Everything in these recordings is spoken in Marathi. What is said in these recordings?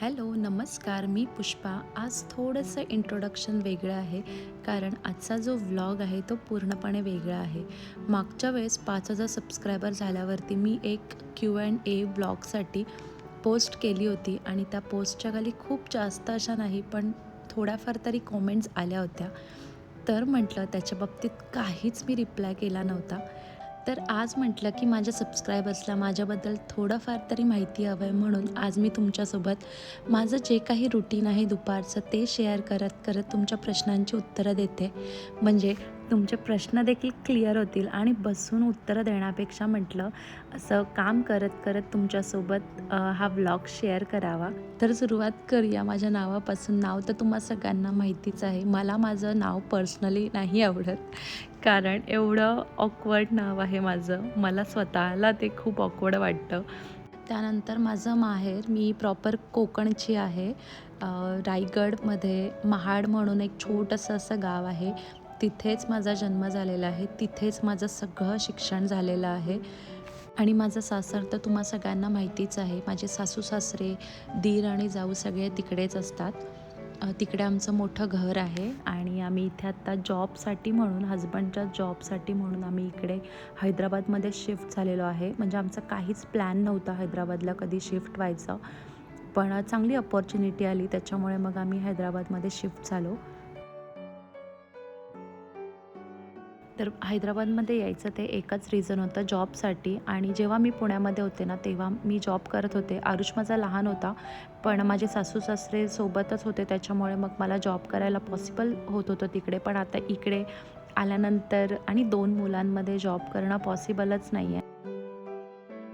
हॅलो नमस्कार मी पुष्पा. आज थोडंसं इंट्रोडक्शन वेगळं आहे कारण आजचा जो व्लॉग आहे तो पूर्णपणे वेगळा आहे. मागच्या वेळेस पाच हजार सबस्क्रायबर झाल्यावरती मी एक क्यू अँड ए ब्लॉगसाठी पोस्ट केली होती आणि त्या पोस्टच्या खाली खूप जास्त अशा नाही पण थोड्याफार तरी कॉमेंट्स आल्या होत्या. तर म्हटलं त्याच्या बाबतीत काहीच मी रिप्लाय केला नव्हता. तर आज म्हटलं की माझ्या सबस्क्रायबर्सला माझ्याबद्दल थोडंफार तरी माहिती हवं आहे म्हणून आज मी तुमच्यासोबत माझं जे काही रुटीन आहे दुपारचं ते शेअर करत करत तुमच्या प्रश्नांची उत्तरं देते. म्हणजे तुमचे प्रश्न देखील क्लिअर होतील आणि बसून उत्तरं देण्यापेक्षा म्हटलं असं काम करत करत तुमच्यासोबत हा व्लॉग शेअर करावा. तर सुरुवात करूया माझ्या नावापासून. नाव तर तुम्हा सगळ्यांना माहितीच आहे. मला माझं नाव पर्सनली नाही आवडत कारण एवढं ऑकवर्ड नाव आहे माझं. मला स्वतःला ते खूप ऑकवर्ड वाटतं. त्यानंतर माझं माहेर मी प्रॉपर कोकणची आहे. रायगडमध्ये महाड म्हणून एक छोटंसं असं गाव आहे. तिथेच माझा जन्म झालेला आहे तिथेच माझं सगळं शिक्षण झालेलं आहे. आणि माझं सासर तर तुम्हा सगळ्यांना माहितीच आहे. माझे सासू सासरे दीर आणि जाऊ सगळे तिकडेच असतात. तिकडे आमचं मोठं घर आहे आणि आम्ही इथे आत्ता जॉबसाठी म्हणून हजबंडच्या जॉबसाठी म्हणून आम्ही इकडे हैदराबादमध्ये शिफ्ट झालेलो आहे. म्हणजे आमचा काहीच प्लॅन नव्हता हैदराबादला कधी शिफ्ट व्हायचं. पण चांगली अपॉर्च्युनिटी आली त्याच्यामुळे मग आम्ही हैदराबादमध्ये शिफ्ट झालो. तर हैदराबादमध्ये यायचं ते एकच रिझन होतं जॉबसाठी आणि जेव्हा मी पुण्यामध्ये होते ना तेव्हा मी जॉब करत होते. आरुष माझा लहान होता पण माझे सासू सासरे सोबतच होते त्याच्यामुळे मग मला जॉब करायला पॉसिबल होत होतं तिकडे. पण आता इकडे आल्यानंतर आणि दोन मुलांमध्ये जॉब करणं पॉसिबलच नाही आहे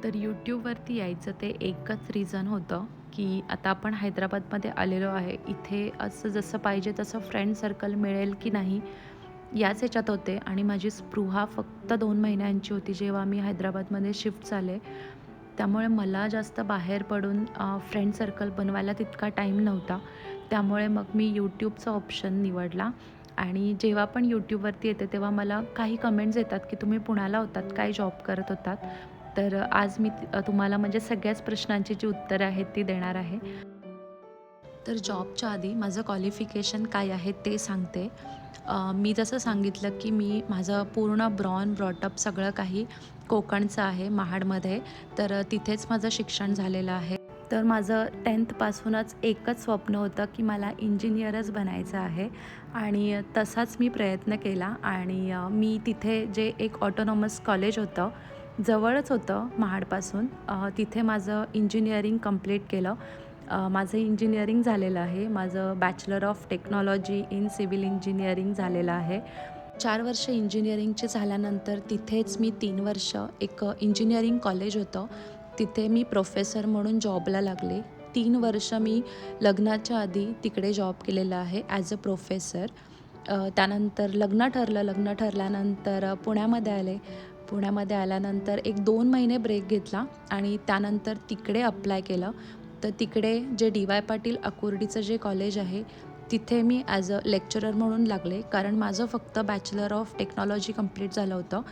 तर यूट्यूबवरती यायचं ते एकच रिझन होतं की आता आपण हैदराबादमध्ये आलेलो आहे. इथे असं जसं पाहिजे तसं फ्रेंड सर्कल मिळेल की नाही याच ह्याच्यात होते आणि माझी स्पृहा फक्त दोन महिन्यांची होती जेव्हा मी हैदराबादमध्ये शिफ्ट झाले. त्यामुळे मला जास्त बाहेर पडून फ्रेंड सर्कल बनवायला तितका टाईम नव्हता. त्यामुळे मग मी यूट्यूबचा ऑप्शन निवडला. आणि जेव्हा पण यूट्यूबवरती येते तेव्हा मला काही कमेंट्स येतात की तुम्ही पुण्याला होतात काय जॉब करत होतात. तर आज मी तुम्हाला म्हणजे सगळ्याच प्रश्नांची जी उत्तरं आहेत ती देणार आहे. तर जॉबच्या आधी माझं क्वालिफिकेशन काय आहे ते सांगते. मी जसं सांगितलं की मी माझं पूर्ण ब्रॉन ब्रॉटअप सगळं काही कोकणचं आहे महाडमध्ये. तर तिथेच माझं शिक्षण झालेलं आहे. तर माझं टेन्थपासूनच एकच स्वप्न होतं की मला इंजिनियरच बनायचं आहे. आणि तसाच मी प्रयत्न केला आणि मी तिथे जे एक ऑटोनॉमस कॉलेज होतं जवळच होतं महाडपासून तिथे माझं इंजिनिअरिंग कंप्लीट केलं. माझं इंजिनिअरिंग झालेलं आहे. माझं bachelor of technology in civil engineering झालेलं आहे. चार वर्ष इंजिनिअरिंगचे झाल्यानंतर तिथेच मी तीन वर्ष एक इंजिनिअरिंग कॉलेज होतं. तिथे मी प्रोफेसर म्हणून जॉबला लागले. तीन वर्ष मी लग्नाच्या आधी तिकडे जॉब केलेला आहे ॲज अ प्रोफेसर त्यानंतर लग्न ठरलं. लग्न ठरल्यानंतर पुण्यामध्ये आले. पुण्यामध्ये आल्यानंतर एक दोन महिने ब्रेक घेतला आणि त्यानंतर तिकडे अप्लाय केलं. तर तिकडे जे डी वाय पाटील अकुर्डीचं जे कॉलेज आहे तिथे मी ॲज अ लेक्चरर म्हणून लागले. कारण माझं फक्त बॅचलर ऑफ टेक्नॉलॉजी कंप्लीट झालं होतं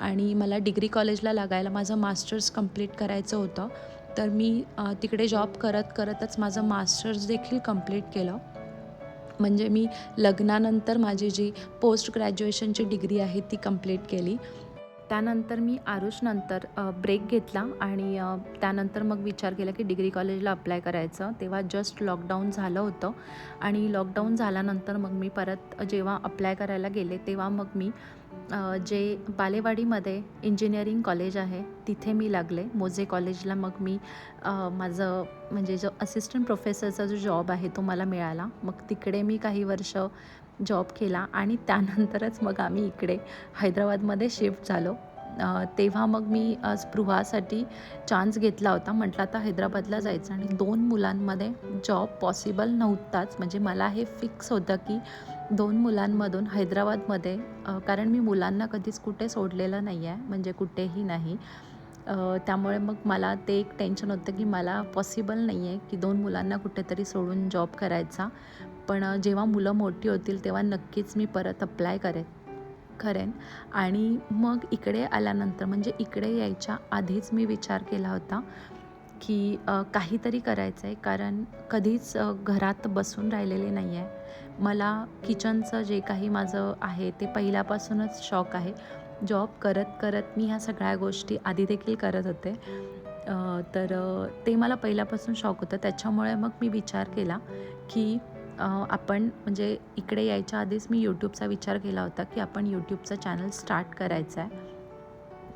आणि मला डिग्री कॉलेजला लागायला माझं मास्टर्स कंप्लीट करायचं होतं. तर मी तिकडे जॉब करत करतच माझं मास्टर्स देखील कंप्लीट केलं. म्हणजे मी लग्नानंतर माझी जी पोस्ट ग्रॅज्युएशनची डिग्री आहे ती कंप्लीट केली. त्यानंतर मी आरुषनंतर ब्रेक घेतला आणि त्यानंतर मग विचार केला की डिग्री कॉलेजला अप्लाय करायचं. तेव्हा जस्ट लॉकडाऊन झालं होतं आणि लॉकडाऊन झाल्यानंतर मग मी परत जेव्हा अप्लाय करायला गेले तेव्हा मग मी जे बालेवाडीमध्ये इंजिनिअरिंग कॉलेज आहे तिथे मी लागले. मोजे कॉलेजला मग मी माझं म्हणजे जो असिस्टंट प्रोफेसरचा जो जॉब आहे तो मला मिळाला. मग तिकडे मी काही वर्ष जॉब केला आणि त्यानंतरच मग आम्ही इकडे हैदराबादमध्ये शिफ्ट झालो. तेव्हा मग मी स्पृहासाठी चान्स घेतला होता. म्हटलं आता हैदराबादला जायचं. आणि दोन मुलांमध्ये जॉब पॉसिबल नव्हताच. म्हणजे मला हे फिक्स होतं की दोन मुलांमधून हैदराबादमध्ये कारण मी मुलांना कधीच कुठे सोडलेलं नाही आहे म्हणजे कुठेही नाही. त्यामुळे मग मला ते एक टेन्शन होतं की मला पॉसिबल नाही आहे की दोन मुलांना कुठेतरी सोडून जॉब करायचा. पण जेव्हा मुलं मोठी होतील तेव्हा नक्कीच मी परत अप्लाय करेन. करेन आणि मग इकडे आल्यानंतर म्हणजे इकडे यायच्या आधीच मी विचार केला होता की काहीतरी करायचं आहे कारण कधीच घरात बसून राहिलेले नाही आहे मला किचनचं जे काही माझं आहे ते पहिल्यापासूनच शौक आहे. जॉब करत करत मी ह्या सगळ्या गोष्टी आधी देखील करत होते. तर ते मला पहिल्यापासून शौक होतं. त्याच्यामुळे मग मी विचार केला की आपण म्हणजे इकडे यायच्या आधीच मी यूट्यूबचा विचार केला होता की आपण यूट्यूबचा चॅनल स्टार्ट करायचा आहे.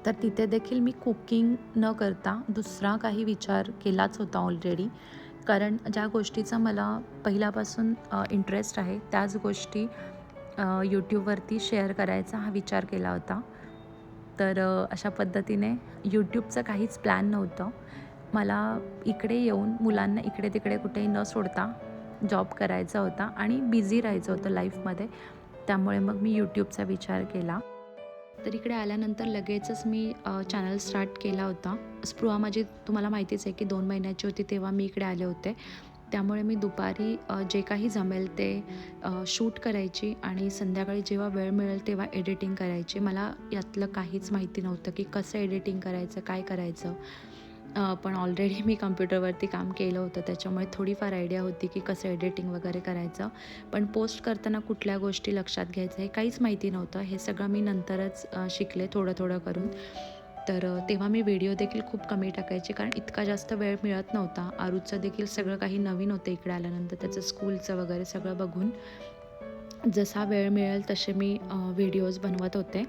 तर तिथे देखील मी कुकिंग न करता दुसरा काही विचार केलाच होता ऑलरेडी कारण ज्या गोष्टीचा मला पहिल्यापासून इंटरेस्ट आहे त्याच गोष्टी यूट्यूबवरती शेअर करायचा हा विचार केला होता. तर अशा पद्धतीने यूट्यूबचं काहीच प्लॅन नव्हतं. मला इकडे येऊन मुलांना इकडे तिकडे कुठेही न सोडता जॉब करायचा होता आणि बिझी राहायचं होतं लाईफमध्ये. त्यामुळे मग मी यूट्यूबचा विचार केला. तर इकडे आल्यानंतर लगेचच मी चॅनल स्टार्ट केला होता. स्पृहा माझी तुम्हाला माहितीच आहे की दोन महिन्याची होती तेव्हा मी इकडे आले होते. त्यामुळे मी दुपारी जे काही जमेल ते शूट करायची आणि संध्याकाळी जेव्हा वेळ मिळेल तेव्हा एडिटिंग करायची. मला यातलं काहीच माहिती नव्हतं की कसं एडिटिंग करायचं काय करायचं. पण ऑलरेडी मी कम्प्युटरवरती काम केलं होतं. त्याच्यामुळे थोडीफार आयडिया होती की कसं एडिटिंग वगैरे करायचं. पण पोस्ट करताना कुठल्या गोष्टी लक्षात घ्यायचं हे काहीच माहिती नव्हतं. हे सगळं मी नंतरच शिकले थोडं थोडं करून. तर तेव्हा मी व्हिडिओ देखील खूप कमी टाकायचे कारण इतका जास्त वेळ मिळत नव्हता. आरुचं देखील सगळं काही नवीन होतं इकडे आल्यानंतर. त्याचं स्कूलचं वगैरे सगळं बघून. जसा वेळ मिळेल तसे मी व्हिडिओज बनवत होते.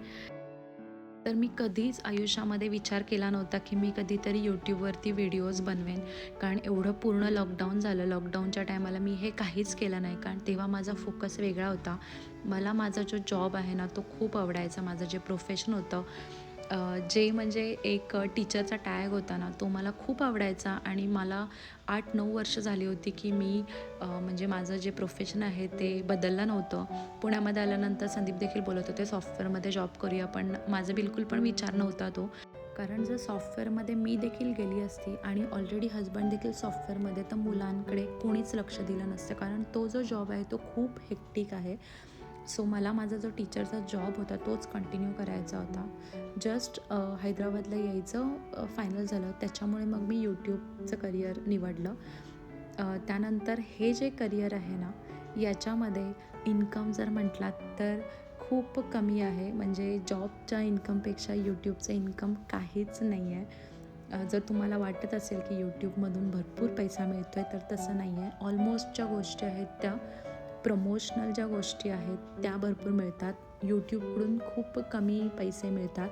तर मी कधीच आयुष्यामध्ये विचार केला नव्हता की मी कधीतरी यूट्यूबवरती व्हिडिओज बनवेन. कारण एवढं पूर्ण लॉकडाऊन झालं. लॉकडाऊनच्या टायमाला मी हे काहीच केलं नाही. कारण तेव्हा माझा फोकस वेगळा होता. मला माझा जो जॉब आहे ना तो खूप आवडायचा. माझं जे प्रोफेशन होतं जे म्हणजे एक टीचरचा टॅग होता ना तो मला खूप आवडायचा आणि मला आठ नऊ वर्ष झाली होती की मी म्हणजे माझं जे प्रोफेशन आहे ते बदललं नव्हतं. पुण्यामध्ये आल्यानंतर संदीप देखील बोलत होते सॉफ्टवेअरमध्ये जॉब करूया. पण माझा बिलकुल पण विचार नव्हता तो. कारण जर सॉफ्टवेअरमध्ये मी देखील गेली असती आणि ऑलरेडी हजबंड देखील सॉफ्टवेअरमध्ये तर मुलांकडे कोणीच लक्ष दिलं नसतं. कारण तो जो जॉब आहे तो खूप हेक्टिक आहे. सो मला माझा जो टीचरचा जॉब होता तोच कंटिन्यू करायचा होता. जस्ट हैदराबादला यायचं फायनल झालं. त्याच्यामुळे मग मी यूट्यूबचं करिअर निवडलं. त्यानंतर हे जे करिअर आहे ना याच्यामध्ये इन्कम जर म्हटलात तर खूप कमी आहे. म्हणजे जॉबच्या इन्कमपेक्षा यूट्यूबचं इन्कम काहीच नाही आहे जर तुम्हाला वाटत असेल की यूट्यूबमधून भरपूर पैसा मिळतो आहे तर तसं नाही आहे ऑलमोस्ट ज्या गोष्टी आहेत त्या प्रमोशनल ज्या गोष्टी आहेत त्या भरपूर मिळतात. यूट्यूबकडून खूप कमी पैसे मिळतात.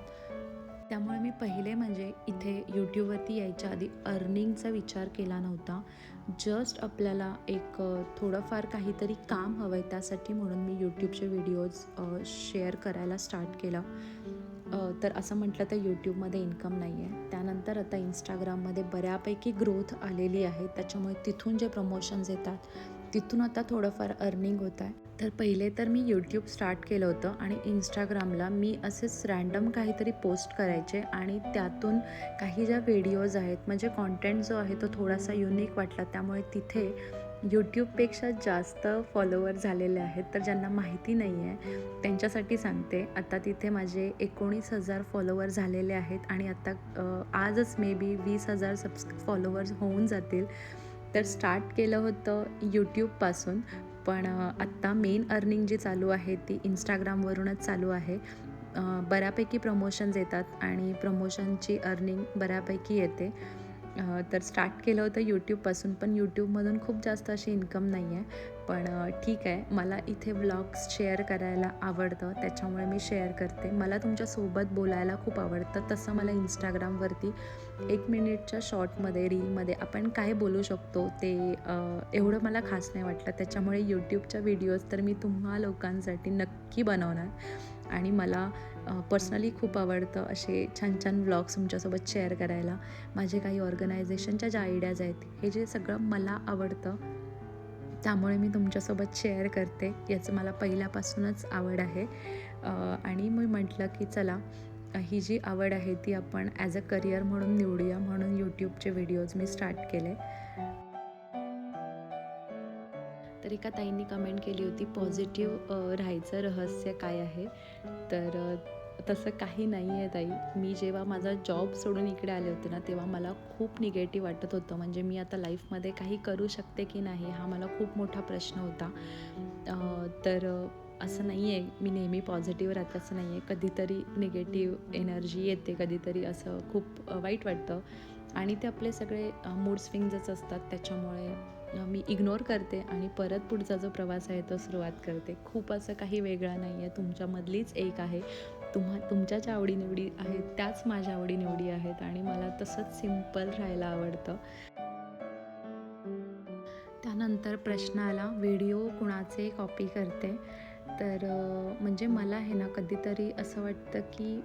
त्यामुळे मी पहिले म्हणजे इथे यूट्यूबवरती यायच्या आधी अर्निंगचा विचार केला नव्हता. जस्ट आपल्याला एक थोडंफार काहीतरी काम हवं आहे त्यासाठी म्हणून मी यूट्यूबचे व्हिडिओज शेअर करायला स्टार्ट केलं. तर असं म्हटलं तर यूट्यूबमध्ये इन्कम नाही आहे त्यानंतर आता इंस्टाग्राममध्ये बऱ्यापैकी ग्रोथ आलेली आहे. त्याच्यामुळे तिथून जे प्रमोशन्स येतात तिथून आता थोडंफार अर्निंग होत आहे. तर पहिले तर मी यूट्यूब स्टार्ट केलं होतं आणि इंस्टाग्रामला मी असेच रँडम काहीतरी पोस्ट करायचे आणि त्यातून काही ज्या व्हिडिओज आहेत म्हणजे कॉन्टेंट जो आहे तो थोडासा युनिक वाटला. त्यामुळे तिथे यूट्यूबपेक्षा जास्त फॉलोवर झालेले आहेत. तर ज्यांना माहिती नाही आहे त्यांच्यासाठी सांगते. आता तिथे माझे एकोणीस हजार फॉलोवर झालेले आहेत आणि आता आजच मे बी वीस हजार सबस् फॉलोवर्स होऊन जातील. तर स्टार्ट केलं होतं यूट्यूबपासून पण आत्ता मेन अर्निंग जी चालू आहे ती इंस्टाग्रामवरूनच चालू आहे. बऱ्यापैकी प्रमोशन्स येतात आणि प्रमोशनची अर्निंग बऱ्यापैकी येते. तर स्टार्ट केलं होतं यूट्यूबपासून पण यूट्यूबमधून खूप जास्त अशी इन्कम नाही आहे पण ठीक आहे. मला इथे व्लॉग्स शेअर करायला आवडतं. त्याच्यामुळे मी शेअर करते. मला तुमच्यासोबत बोलायला खूप आवडतं. तसं मला इंस्टाग्रामवरती एक मिनिटच्या शॉर्टमध्ये रीलमध्ये आपण काय बोलू शकतो ते एवढं मला खास नाही वाटलं. त्याच्यामुळे यूट्यूबच्या व्हिडिओज तर मी तुम्हा लोकांसाठी नक्की बनवणार. आणि मला पर्सनली खूप आवडतं असे छान छान व्लॉग्स तुमच्यासोबत शेअर करायला. माझे काही ऑर्गनायझेशनच्या ज्या आयडियाज आहेत हे जे सगळं मला आवडतं त्यामुळे मी तुमच्यासोबत शेअर करते. याचं मला पहिल्यापासूनच आवड आहे. आणि मी म्हटलं की चला ही जी आवड आहे ती आपण ॲज अ करिअर म्हणून निवडूया म्हणून यूट्यूबचे व्हिडिओज मी स्टार्ट केले. तर एका ताईंनी कमेंट केली होती पॉझिटिव्ह राहायचं रहस्य काय आहे? तर तसं काही नाही आहे ताई. मी जेव्हा माझा जॉब सोडून इकडे आले होते ना तेव्हा मला खूप निगेटिव्ह वाटत होतं. म्हणजे मी आता लाईफमध्ये काही करू शकते की नाही हा मला खूप मोठा प्रश्न होता. तर असं नाही आहे मी नेहमी पॉझिटिव्ह राहते असं नाही आहे कधीतरी निगेटिव्ह एनर्जी येते कधीतरी असं खूप वाईट वाटतं. आणि ते आपले सगळे मूड स्विंग्सच असतात त्याच्यामुळे मी इग्नोर करते आणि परत पुढचा जो प्रवास आहे तो सुरुवात करते. खूप असं काही वेगळा नाही आहे तुमच्यामधलीच एक आहे. तुम्हा तुमच्या ज्या आवडीनिवडी आहेत त्याच माझ्या आवडीनिवडी आहेत आणि मला तसंच सिंपल राहायला आवडतं. त्यानंतर प्रश्न आला व्हिडिओ कुणाचे कॉपी करते? तर म्हणजे मला हे ना कधीतरी असं वाटतं की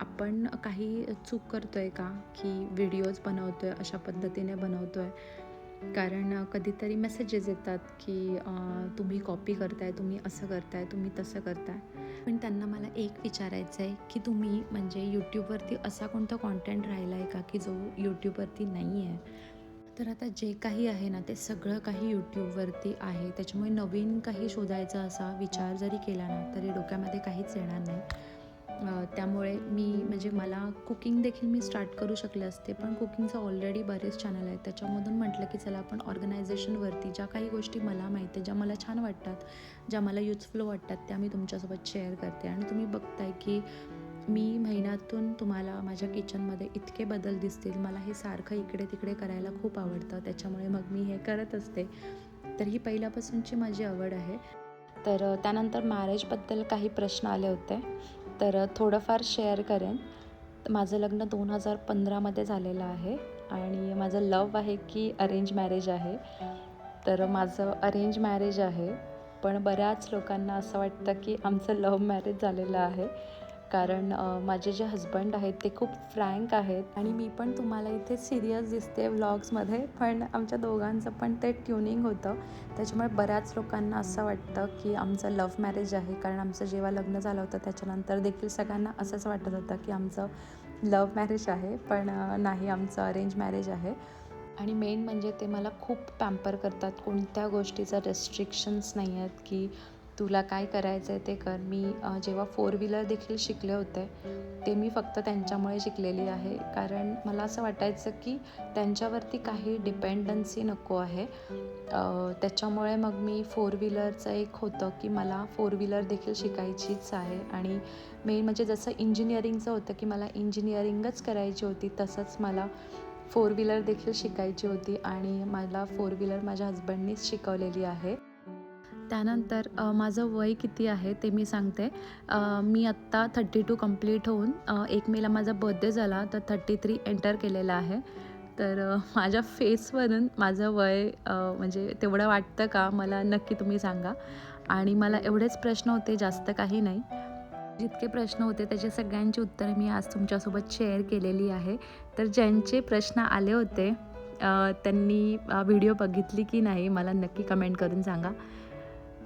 आपण काही चूक करतो आहे का? की व्हिडिओज बनवतो आहे अशा पद्धतीने बनवतो आहे कारण कधीतरी मेसेजेस येतात की तुम्ही कॉपी करताय तुम्ही असं करताय तुम्ही तसं करताय. पण त्यांना मला एक विचारायचं आहे की तुम्ही म्हणजे यूट्यूबवरती असा कोणता कॉन्टेंट राहिला आहे का की जो यूट्यूबवरती नाही आहे तर आता जे काही आहे ना ते सगळं काही यूट्यूबवरती आहे. त्याच्यामुळे नवीन काही शोधायचा असा विचार जरी केला ना तरी डोक्यामध्ये काहीच येणार नाही. त्यामुळे मी म्हणजे मला कुकिंग देखील मी स्टार्ट करू शकले असते पण कुकिंगचं ऑलरेडी बरेच चॅनल आहेत. त्याच्यामधून म्हटलं की चला आपण ऑर्गनायझेशनवरती ज्या काही गोष्टी मला माहिती आहे ज्या मला छान वाटतात ज्या मला युजफुल वाटतात त्या मी तुमच्यासोबत शेअर करते. आणि तुम्ही बघताय की मी महिन्यातून तुम्हाला माझ्या किचनमध्ये इतके बदल दिसतील. मला हे सारखं इकडे तिकडे करायला खूप आवडतं. त्याच्यामुळे मग मी हे करत असते. तर ही पहिल्यापासूनची माझी आवड आहे. तर त्यानंतर मॅरेजबद्दल काही प्रश्न आले होते. तर थोडंफार शेअर करेन. माझं लग्न दोन हजार पंधरामध्ये झालेलं आहे आणि माझं लव आहे की अरेंज मॅरेज आहे. तर माझं अरेंज मॅरेज आहे. पण बऱ्याच लोकांना असं वाटतं की आमचं लव्ह मॅरेज झालेलं आहे. कारण माझे जे हजबंड आहेत ते खूप फ्रँक आहेत आणि मी पण तुम्हाला इथे सिरियस दिसते व्लॉग्समध्ये पण आमच्या दोघांचं पण ते ट्युनिंग होतं. त्याच्यामुळे बऱ्याच लोकांना असं वाटतं की आमचं लव्ह मॅरेज आहे. कारण आमचं जेव्हा लग्न झालं होतं त्याच्यानंतर देखील सगळ्यांना असंच वाटत होतं की आमचं लव्ह मॅरेज आहे. पण नाही आमचं अरेंज मॅरेज आहे. आणि मेन म्हणजे ते मला खूप पॅम्पर करतात. कोणत्या गोष्टीचं रेस्ट्रिक्शन्स नाही आहेत की तुला काय करायचं आहे ते कर. मी जेव्हा फोर व्हीलर देखील शिकले होते ते मी फक्त त्यांच्यामुळे शिकलेली आहे. कारण मला असं वाटायचं की त्यांच्यावरती काही डिपेंडन्सी नको आहे. त्याच्यामुळे मग मी फोर व्हीलरचं एक होतं की मला फोर व्हीलर देखील शिकायचीच आहे. आणि मेन म्हणजे जसं इंजिनिअरिंगचं होतं की मला इंजिनिअरिंगच करायची होती तसंच मला फोर व्हीलर देखील शिकायची होती. आणि मला फोर व्हीलर माझ्या हजबंडनीच शिकवलेली आहे. त्यानंतर माझं वय किती आहे ते मी सांगते. मी आत्ता थर्टी टू कंप्लीट होऊन एक मेला माझा बर्थडे झाला तर थर्टी थ्री एंटर केलेला आहे. तर माझ्या फेसवरून माझं वय म्हणजे तेवढं वाटतं का मला नक्की तुम्ही सांगा. आणि मला एवढेच प्रश्न होते जास्त काही नाही. जितके प्रश्न होते त्याचे सगळ्यांची उत्तरं मी आज तुमच्यासोबत शेअर केलेली आहे. तर ज्यांचे प्रश्न आले होते त्यांनी व्हिडिओ बघितली की नाही मला नक्की कमेंट करून सांगा.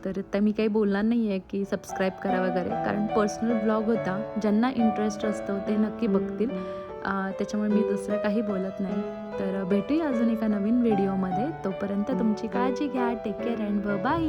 तर त्या मी काही बोलणार नाही आहे की सबस्क्राईब करा वगैरे. कारण पर्सनल ब्लॉग होता. ज्यांना इंटरेस्ट असतो ते नक्की बघतील. त्याच्यामुळे मी दुसरं काही बोलत नाही. तर भेटूया अजून एका नवीन व्हिडिओमध्ये तोपर्यंत तुमची काळजी घ्या. Take care and bye